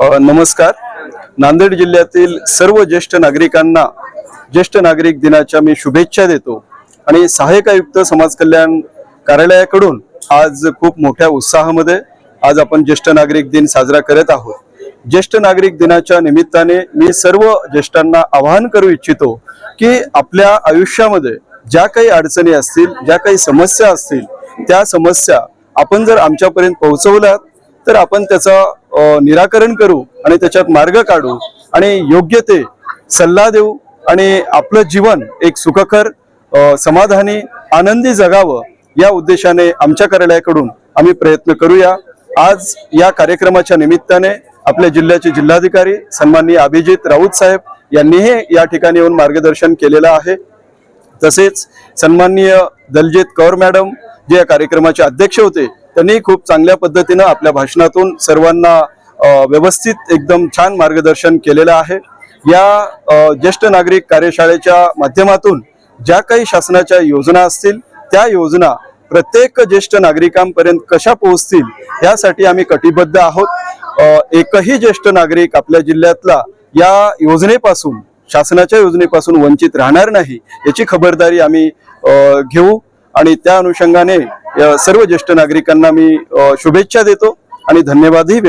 नमस्कार. नांदेड जिल्ह्यातील सर्व ज्येष्ठ नागरिकांना ज्येष्ठ नागरिक दिनाच्या मी शुभेच्छा देतो. आणि सहाय्यक आयुक्त समाज कल्याण कार्यालयाकडून आज खूप मोठ्या उत्साहामध्ये आज आपण ज्येष्ठ नागरिक दिन साजरा करत आहोत. ज्येष्ठ नागरिक दिनाच्या निमित्ताने मी सर्व ज्येष्ठांना आवाहन करू इच्छितो की आपल्या आयुष्यामध्ये ज्या काही अडचणी असतील ज्या काही समस्या असतील त्या समस्या आपण जर आमच्यापर्यंत पोहोचवल्यात तर आपण त्याचं निराकरण करू आणि त्याच्यात मार्ग काढू आणि योग्य ते सल्ला देऊ आणि आपलं जीवन एक सुखकर समाधानी आनंदी जगावं या उद्देशाने आमच्या कार्यालयाकडून आम्ही प्रयत्न करूया. आज या कार्यक्रमाच्या निमित्ताने आपल्या जिल्ह्याचे जिल्हाधिकारी सन्माननीय अभिजित राऊत साहेब यांनीही या ठिकाणी येऊन मार्गदर्शन केलेलं आहे. तसेच सन्माननीय दलजीत कौर मॅडम जे या कार्यक्रमाचे अध्यक्ष होते त्यांनी खूप चांगल्या पद्धतीनं आपल्या भाषणातून सर्वांना व्यवस्थित एकदम छान मार्गदर्शन केलेलं आहे. या ज्येष्ठ नागरिक कार्यशाळेच्या माध्यमातून ज्या काही शासनाच्या योजना असतील त्या योजना प्रत्येक ज्येष्ठ नागरिकांपर्यंत कशा पोहोचतील यासाठी आम्ही कटिबद्ध आहोत. एकही ज्येष्ठ नागरिक आपल्या जिल्ह्यातला या योजनेपासून शासनाच्या योजनेपासून वंचित राहणार नाही याची खबरदारी आम्ही घेऊ. आणि त्या अनुषंगाने सर्व ज्येष्ठ नागरिकांना मी शुभेच्छा देतो आणि धन्यवादही